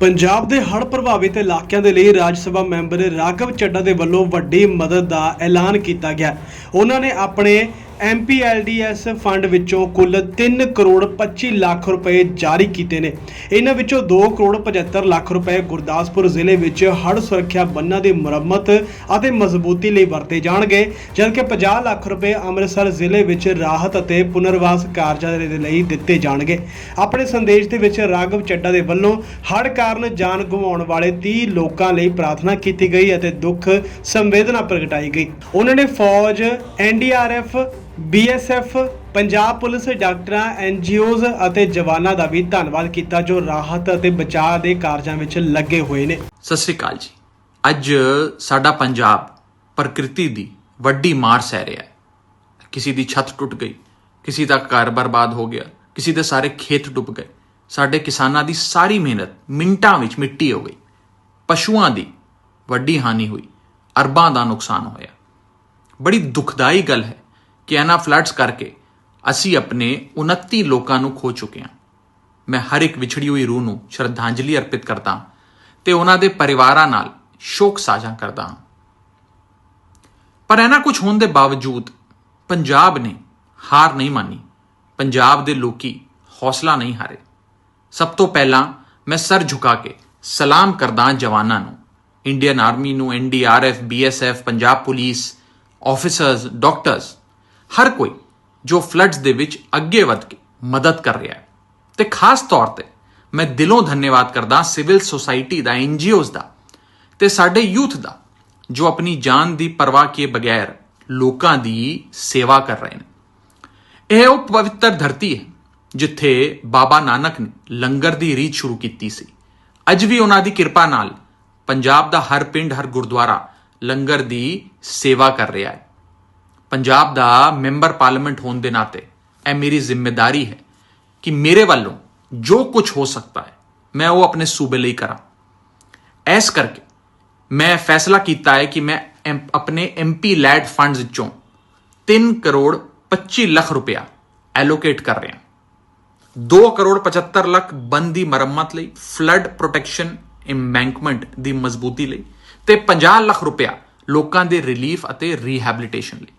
ਪੰਜਾਬ ਦੇ ਹੜ੍ਹ ਪ੍ਰਭਾਵਿਤ ਇਲਾਕਿਆਂ ਦੇ ਲਈ ਰਾਜ ਸਭਾ ਮੈਂਬਰ ਰਾਘਵ ਚੱਡਾ ਦੇ ਵੱਲੋਂ ਵੱਡੀ ਮਦਦ ਦਾ ਐਲਾਨ ਕੀਤਾ ਗਿਆ। ਉਹਨਾਂ ਨੇ ਆਪਣੇ ਐਮਪੀਐਲਡੀਐਸ ਫੰਡ ਵਿੱਚੋਂ ਕੁੱਲ 3 ਕਰੋੜ 25 ਲੱਖ ਰੁਪਏ ਜਾਰੀ ਕੀਤੇ ਨੇ। ਇਹਨਾਂ ਵਿੱਚੋਂ 2 ਕਰੋੜ 75 ਲੱਖ ਰੁਪਏ ਗੁਰਦਾਸਪੁਰ ਜ਼ਿਲ੍ਹੇ ਵਿੱਚ ਹੜ੍ਹ ਸੁਰੱਖਿਆ ਬੰਨਾਂ ਦੀ ਮੁਰੰਮਤ ਅਤੇ ਮਜ਼ਬੂਤੀ ਲਈ ਵਰਤੇ ਜਾਣਗੇ, ਜਦਕਿ 50 ਲੱਖ ਰੁਪਏ ਅੰਮ੍ਰਿਤਸਰ ਜ਼ਿਲ੍ਹੇ ਵਿੱਚ ਰਾਹਤ ਅਤੇ ਪੁਨਰਵਾਸ ਕਾਰਜਾਂ ਦੇ ਲਈ ਦਿੱਤੇ ਜਾਣਗੇ। ਆਪਣੇ ਸੰਦੇਸ਼ ਦੇ ਵਿੱਚ ਰਾਘਵ ਚੱਡਾ ਦੇ ਵੱਲੋਂ ਹੜ੍ਹ ਕਾਰਨ ਜਾਨ ਗਵਾਉਣ ਵਾਲੇ 30 ਲੋਕਾਂ ਲਈ ਪ੍ਰਾਰਥਨਾ ਕੀਤੀ ਗਈ ਅਤੇ ਦੁੱਖ ਸੰਵੇਦਨਾ ਪ੍ਰਗਟਾਈ ਗਈ। ਉਹਨਾਂ ਨੇ ਫੌਜ ਐਨਡੀਆਰਐਫ ਬੀਐਸਐਫ ਪੰਜਾਬ ਪੁਲਿਸ, ਡਾਕਟਰਾਂ ਐਨਜੀਓਜ਼ ਅਤੇ ਜਵਾਨਾਂ ਦਾ ਵੀ ਧੰਨਵਾਦ ਕੀਤਾ ਜੋ ਰਾਹਤ ਅਤੇ ਬਚਾਅ ਦੇ ਕਾਰਜਾਂ ਵਿੱਚ ਲੱਗੇ ਹੋਏ ਨੇ। ਸਤਿ ਸ੍ਰੀ ਅਕਾਲ ਜੀ। ਅੱਜ ਸਾਡਾ ਪੰਜਾਬ ਪ੍ਰਕਿਰਤੀ ਦੀ ਵੱਡੀ ਮਾਰ ਸਹਿ ਰਿਹਾ ਹੈ। ਕਿਸੇ ਦੀ ਛੱਤ ਟੁੱਟ ਗਈ, ਕਿਸੇ ਦਾ ਘਰ ਬਰਬਾਦ ਹੋ ਗਿਆ, ਕਿਸੇ ਦੇ ਸਾਰੇ ਖੇਤ ਡੁੱਬ ਗਏ। ਸਾਡੇ ਕਿਸਾਨਾਂ ਦੀ ਸਾਰੀ ਮਿਹਨਤ ਮਿੰਟਾਂ ਵਿੱਚ ਮਿੱਟੀ ਹੋ ਗਈ। ਪਸ਼ੂਆਂ ਦੀ ਵੱਡੀ ਹਾਨੀ ਹੋਈ, ਅਰਬਾਂ ਦਾ ਨੁਕਸਾਨ ਹੋਇਆ। ਬੜੀ ਦੁਖਦਾਈ ਗੱਲ ਹੈ ਕਿ ਇਹਨਾਂ ਫਲੱਡਸ ਕਰਕੇ ਅਸੀਂ ਆਪਣੇ 29 ਲੋਕਾਂ ਨੂੰ ਖੋ ਚੁੱਕੇ ਹਾਂ। ਮੈਂ ਹਰ ਇੱਕ ਵਿਛੜੀ ਹੋਈ ਰੂਹ ਨੂੰ ਸ਼ਰਧਾਂਜਲੀ ਅਰਪਿਤ ਕਰਦਾ ਹਾਂ ਤੇ ਉਹਨਾਂ ਦੇ ਪਰਿਵਾਰਾਂ ਨਾਲ ਸ਼ੋਕ ਸਾਂਝਾ ਕਰਦਾ ਹਾਂ। ਪਰ ਇਹਨਾਂ ਕੁਝ ਹੋਣ ਦੇ ਬਾਵਜੂਦ ਪੰਜਾਬ ਨੇ ਹਾਰ ਨਹੀਂ ਮੰਨੀ। ਪੰਜਾਬ ਦੇ ਲੋਕੀ ਹੌਸਲਾ ਨਹੀਂ ਹਾਰੇ। ਸਭ ਤੋਂ ਪਹਿਲਾਂ ਮੈਂ ਸਰ ਝੁਕਾ ਕੇ ਸਲਾਮ ਕਰਦਾ ਹਾਂ ਜਵਾਨਾਂ ਨੂੰ। ਇੰਡੀਅਨ ਆਰਮੀ ਨੂੰ NDRF BSF Punjab police, officers, doctors ਹਰ ਕੋਈ ਜੋ ਫਲੱਡਸ ਦੇ ਵਿੱਚ ਅੱਗੇ ਵਧ ਕੇ ਮਦਦ ਕਰ ਰਿਹਾ ਹੈ। ਤੇ ਖਾਸ ਤੌਰ ਤੇ ਮੈਂ ਦਿਲੋਂ ਧੰਨਵਾਦ ਕਰਦਾ ਸਿਵਲ ਸੁਸਾਇਟੀ ਦਾ ਐਨਜੀਓਜ਼ ਦਾ ਤੇ ਸਾਡੇ ਯੂਥ ਦਾ ਜੋ ਆਪਣੀ ਜਾਨ ਦੀ ਪਰਵਾਹ ਕੀਏ ਬਗੈਰ ਲੋਕਾਂ ਦੀ ਸੇਵਾ ਕਰ ਰਹੇ ਨੇ। ਇਹ ਉਹ ਪਵਿੱਤਰ ਧਰਤੀ ਹੈ ਜਿੱਥੇ ਬਾਬਾ ਨਾਨਕ ਨੇ ਲੰਗਰ ਦੀ ਰੀਤ ਸ਼ੁਰੂ ਕੀਤੀ ਸੀ। ਅੱਜ ਵੀ ਉਹਨਾਂ ਦੀ ਕਿਰਪਾ ਨਾਲ ਪੰਜਾਬ ਦਾ ਹਰ ਪਿੰਡ, ਹਰ ਗੁਰਦੁਆਰਾ ਲੰਗਰ ਦੀ ਸੇਵਾ ਕਰ ਰਿਹਾ ਹੈ। ਪੰਜਾਬ ਦਾ ਮੈਂਬਰ ਪਾਰਲੀਮੈਂਟ ਹੋਣ ਦੇ ਨਾਤੇ ਇਹ ਮੇਰੀ ਜ਼ਿੰਮੇਵਾਰੀ ਹੈ ਕਿ ਮੇਰੇ ਵੱਲੋਂ ਜੋ ਕੁਝ ਹੋ ਸਕਦਾ ਹੈ, ਮੈਂ ਉਹ ਆਪਣੇ ਸੂਬੇ ਲਈ ਕਰਾਂ। ਐਸ ਕਰਕੇ ਮੈਂ ਫੈਸਲਾ ਕੀਤਾ ਹੈ ਕਿ ਮੈਂ ਐਮ- ਆਪਣੇ ਐਮਪੀ ਲੈਡ ਫੰਡਸ ਵਿੱਚੋਂ 3 ਕਰੋੜ 25 ਲੱਖ ਰੁਪਇਆ ਐਲੋਕੇਟ ਕਰ ਰਿਹਾ 2 ਕਰੋੜ 75 ਲੱਖ ਬੰਦ ਦੀ ਮੁਰੰਮਤ ਲਈ ਫਲੱਡ ਪ੍ਰੋਟੈਕਸ਼ਨ ਇੰਬੈਂਕਮੈਂਟ ਦੀ ਮਜ਼ਬੂਤੀ ਲਈ ਤੇ 50 ਲੱਖ ਰੁਪਇਆ ਲੋਕਾਂ ਦੇ ਰਿਲੀਫ ਅਤੇ ਰੀਹੈਬਿਲਿਟੇਸ਼ਨ ਲਈ।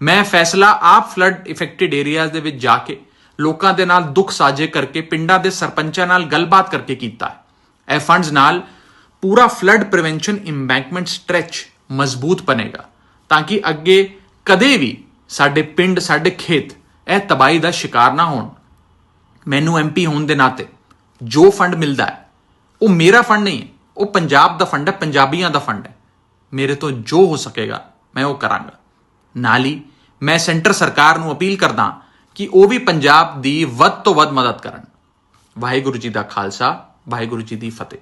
ਮੈਂ ਫੈਸਲਾ ਆਪ ਫਲੱਡ ਇਫੈਕਟਡ ਏਰੀਆਜ਼ ਦੇ ਵਿੱਚ ਜਾ ਕੇ ਲੋਕਾਂ ਦੇ ਨਾਲ ਦੁੱਖ ਸਾਂਝੇ ਕਰਕੇ ਪਿੰਡਾਂ ਦੇ ਸਰਪੰਚਾਂ ਨਾਲ ਗੱਲਬਾਤ ਕਰਕੇ ਕੀਤਾ ਹੈ। ਇਹ ਫੰਡਸ ਨਾਲ ਪੂਰਾ ਫਲੱਡ ਪ੍ਰੀਵੈਂਸ਼ਨ ਇੰਬੈਂਕਮੈਂਟ ਸਟ੍ਰੈਚ ਮਜ਼ਬੂਤ ਬਣੇਗਾ ਤਾਂ ਕਿ ਅੱਗੇ ਕਦੇ ਵੀ ਸਾਡੇ ਪਿੰਡ, ਸਾਡੇ ਖੇਤ ਇਹ ਤਬਾਹੀ ਦਾ ਸ਼ਿਕਾਰ ਨਾ ਹੋਣ। ਮੈਨੂੰ ਐਮਪੀ ਹੋਣ ਦੇ ਨਾਤੇ ਜੋ ਫੰਡ ਮਿਲਦਾ ਹੈ, ਉਹ ਮੇਰਾ ਫੰਡ ਨਹੀਂ ਹੈ, ਉਹ ਪੰਜਾਬ ਦਾ ਫੰਡ ਹੈ, ਪੰਜਾਬੀਆਂ ਦਾ ਫੰਡ ਹੈ। ਮੇਰੇ ਤੋਂ ਜੋ ਹੋ ਸਕੇਗਾ, ਮੈਂ ਉਹ ਕਰਾਂਗਾ। ਨਾਲ ਹੀ ਮੈਂ ਸੈਂਟਰ ਸਰਕਾਰ ਨੂੰ ਅਪੀਲ ਕਰਦਾ ਕਿ ਉਹ ਵੀ ਪੰਜਾਬ ਦੀ ਵੱਧ ਤੋਂ ਵੱਧ ਮਦਦ ਕਰਨ। ਵਾਹਿਗੁਰੂ ਜੀ ਦਾ ਖਾਲਸਾ, ਵਾਹਿਗੁਰੂ ਜੀ ਦੀ ਫਤਿਹ।